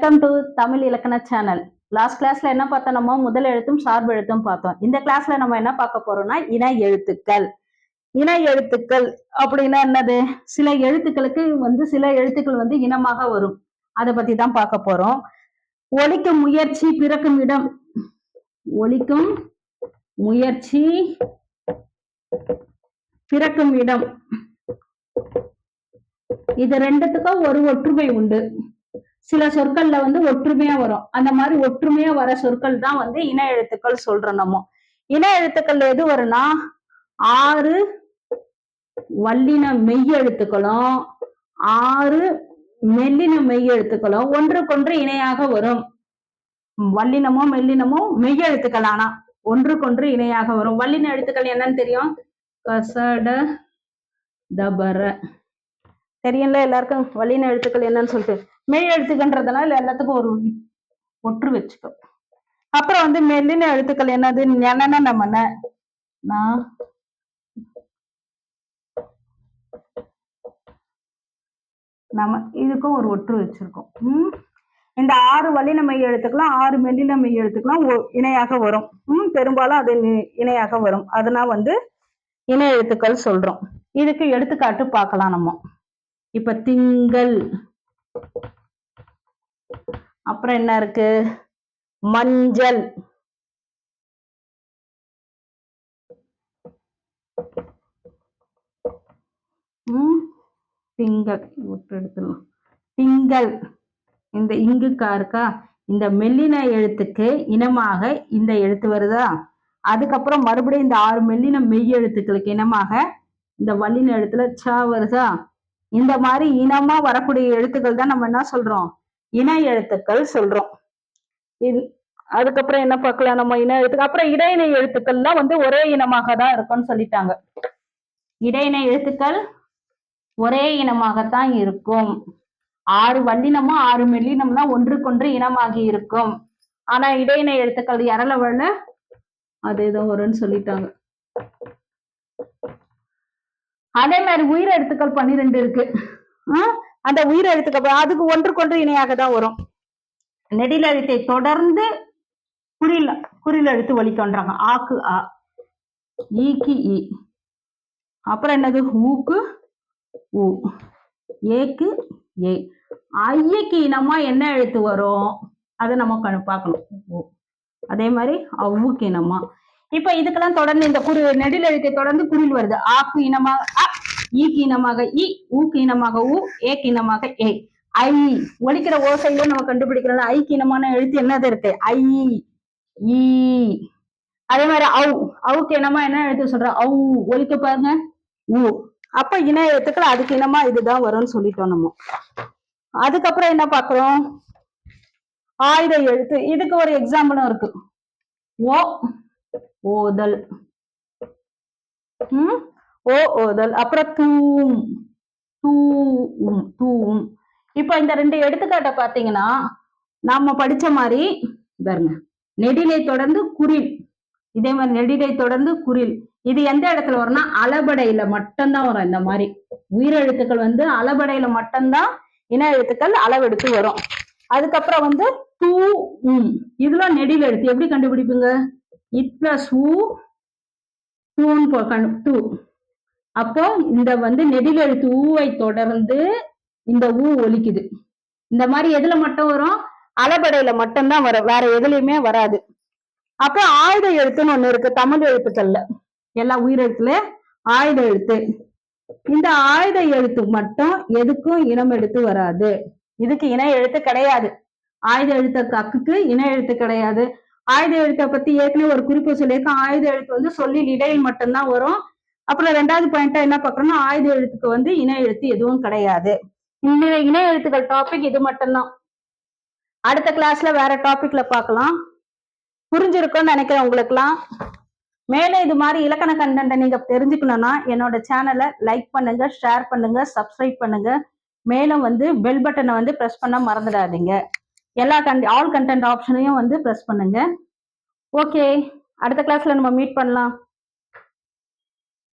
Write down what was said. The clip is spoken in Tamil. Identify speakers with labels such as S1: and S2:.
S1: வெல்கம் டு தமிழ் இலக்கண சேனல் லாஸ்ட் கிளாஸ்ல என்ன பார்த்தோம் நம்ம? முதல் எழுத்தும் சார்பு எழுத்தும் பார்த்தோம். இந்த கிளாஸ்ல நம்ம என்ன பார்க்க போறோம்னா இணை எழுத்துக்கள். இணை எழுத்துக்கள் அப்படின்னா என்னது? சில எழுத்துக்களுக்கு வந்து சில எழுத்துக்கள் வந்து இனமாக வரும். அதை பத்தி தான் பார்க்க போறோம். ஒலிக்கும் முயற்சி பிறக்கும் இடம். ஒலிக்கும் முயற்சி பிறக்கும் இடம். இது ரெண்டுத்துக்கும் ஒரு ஒற்றுமை உண்டு. சில சொற்கள்ல வந்து ஒற்றுமையா வரும். அந்த மாதிரி ஒற்றுமையா வர சொற்கள் தான் வந்து இன எழுத்துக்கள் சொல்றோம் நம்ம. இன எழுத்துக்கள் எது வரும்னா ஆறு வல்லின மெய் எழுத்துக்களும் ஆறு மெல்லின மெய் எழுத்துக்களும் ஒன்றுக்கொன்று இணையாக வரும். வல்லினமோ மெல்லினமோ மெய் எழுத்துக்கள் ஆனா ஒன்றுக்கொன்று இணையாக வரும். வல்லின எழுத்துக்கள் என்னன்னு தெரியும்? கசட தபர. தெரியும்ல எல்லாருக்கும் வலின எழுத்துக்கள் என்னன்னு சொல்லிட்டு. மெய் எழுத்துக்கன்றதுனால எல்லாத்துக்கும் ஒரு ஒற்று வச்சுக்கோ அப்புறம் வந்து மெல்லின எழுத்துக்கள் என்னது? ஞன நம்ம நான் நம்ம இதுக்கும் ஒரு ஒற்று வச்சிருக்கோம். உம் இந்த ஆறு வலின மெய் எழுத்துக்கலாம் ஆறு மெல்லின மெய் எழுத்துக்கலாம் இணையாக வரும். உம் பெரும்பாலும் அது இணையாக வரும். அதனா வந்து இணை எழுத்துக்கள் சொல்றோம். இதுக்கு எடுத்துக்காட்டு பார்க்கலாம் நம்ம. இப்ப திங்கள். அப்புறம் என்ன இருக்கு? மஞ்சள். திங்கள். விட்டு எடுத்துடலாம். திங்கள். இந்த இங்குக்கா இருக்கா? இந்த மெல்லின எழுத்துக்கு இனமாக இந்த எழுத்து வருதா? அதுக்கப்புறம் மறுபடியும் இந்த ஆறு மெல்லின மெய் எழுத்துக்களுக்கு இனமாக இந்த வல்லின எழுத்துல ச வருதா? இந்த மாதிரி இனமா வரக்கூடிய எழுத்துக்கள் தான் நம்ம என்ன சொல்றோம்? இன எழுத்துக்கள் சொல்றோம். அதுக்கப்புறம் என்ன பார்க்கலாம்? நம்ம இன எழுத்துக்கள் அப்புறம் இடையினை எழுத்துக்கள்லாம் வந்து ஒரே இனமாக தான் இருக்கும்னு சொல்லிட்டாங்க. இடையினை எழுத்துக்கள் ஒரே இனமாகத்தான் இருக்கும். ஆறு வல்லினமும் ஆறு மெல்லினம்னா ஒன்றுக்கொன்று இனமாகி இருக்கும். ஆனா இடையினை எழுத்துக்கள் வரல அது ஏதோ வரும்னு சொல்லிட்டாங்க. அதே மாதிரி உயிர் எழுத்துக்கள் பன்னிரெண்டு இருக்கு. அந்த உயிர் எழுத்துக்கள் அதுக்கு ஒன்றுக்கொன்று இணையாக தான் வரும். நெடில் எழுத்தை தொடர்ந்து குறில் குறில் எழுத்து வலிக்கொன்றாங்க ஆக்கு ஆ. ஈக்கு ஈ அப்புறம் என்னது? ஊக்கு ஊ. ஏக்கு ஏ. ஐயக்கு இனமா என்ன எழுத்து வரும்? அதை நம்ம பார்க்கணும். அதே மாதிரி அவ்வுக்கு இனமா இப்ப இதுக்கெல்லாம் தொடர்ந்து இந்த குறி நெடில் எழுத்தை தொடர்ந்து குறில் வருது. ஆக்கு இனமா E ஈக்கு இனமாக இ e, ஊக்கு இனமாக ஊ ஏக்கு இனமாக ஏ ஐ ஒலிக்கிற ஓசையில நம்ம கண்டுபிடிக்கிறோம் ஐக்கு இனமான எழுத்து என்னது இருக்கு? ஐ ஈ e. அதே மாதிரி அவு அவுக்கு இனமா என்ன எழுத்து சொல்ற? அவு ஒலிக்க பாருங்க. ஊ அப்ப இன எழுத்துக்கள் அதுக்கு இனமா இதுதான் வரும்னு சொல்லிட்டோம் நம்ம. அதுக்கப்புறம் என்ன பாக்குறோம் ஆயுத எழுத்து. இதுக்கு ஒரு எக்ஸாம்பிளும் இருக்கு. ஓ ஓதல். உம் ஓ ஓதல் அப்புறம் தூம் தூம் தூவும் இப்போ இந்த ரெண்டு எடுத்துக்காட்டை பார்த்தீங்கன்னா நாம படிச்ச மாதிரி பாருங்க நெடிலை தொடர்ந்து குரில். இதே மாதிரி நெடிலை தொடர்ந்து குரில். இது எந்த இடத்துல வரும்னா அளபடையில மட்டும்தான் வரும் இந்த மாதிரி. உயிரெழுத்துக்கள் வந்து அளபடையில மட்டும்தான் இன எழுத்துக்கள் அளவெடுத்து வரும். அதுக்கப்புறம் வந்து தூ உம். இதுல நெடில் எழுத்து. எப்படி கண்டுபிடிப்பீங்க? இட் பிளஸ் ஊ கண் டூ அப்போ இந்த வந்து நெடில் எழுத்து ஊவை தொடர்ந்து இந்த ஊ ஒலிக்குது. இந்த மாதிரி எதுல மட்டும் வரும்? அளபடையில மட்டும்தான் வரும். வேற எதுலையுமே வராது. அப்போ ஆயுத எழுத்துன்னு ஒண்ணு இருக்கு தமிழ் எழுத்துக்கள்ல. எல்லா உயிரெழுத்துல ஆயுத எழுத்து. இந்த ஆயுத எழுத்து மட்டும் எதுக்கும் இனம் எடுத்து வராது. இதுக்கு இன எழுத்து கிடையாது. ஆயுத எழுத்த அக்குக்கு இன எழுத்து கிடையாது. ஆயுத எழுத்தை பத்தி ஏற்கனவே ஒரு குறிப்பு சொல்லியிருக்கேன். ஆயுத எழுத்து வந்து சொல்லில் இடையில் மட்டும்தான் வரும். அப்புறம் ரெண்டாவது பாயிண்டா என்ன பாக்குறோம்னா ஆயுத எழுத்துக்கு வந்து இன எழுத்து எதுவும் கிடையாது. இந்த இன எழுத்துக்கள் டாபிக் இது மட்டும்தான். அடுத்த கிளாஸ்ல வேற டாபிக்ல பார்க்கலாம். புரிஞ்சிருக்கும்னு நினைக்கிறேன் உங்களுக்குலாம் மேலே இது மாதிரி இலக்கண கண்டென்ட்டை நீங்க தெரிஞ்சுக்கணும்னா என்னோட சேனலை லைக் பண்ணுங்க ஷேர் பண்ணுங்க சப்ஸ்கிரைப் பண்ணுங்க. மேலும் வந்து பெல் பட்டனை வந்து ப்ரெஸ் பண்ண மறந்துடாதீங்க. எல்லா கண்ட் ஆல் கண்டென்ட் ஆப்ஷனையும் வந்து ப்ரெஸ் பண்ணுங்க. ஓகே அடுத்த கிளாஸ்ல நம்ம மீட் பண்ணலாம்.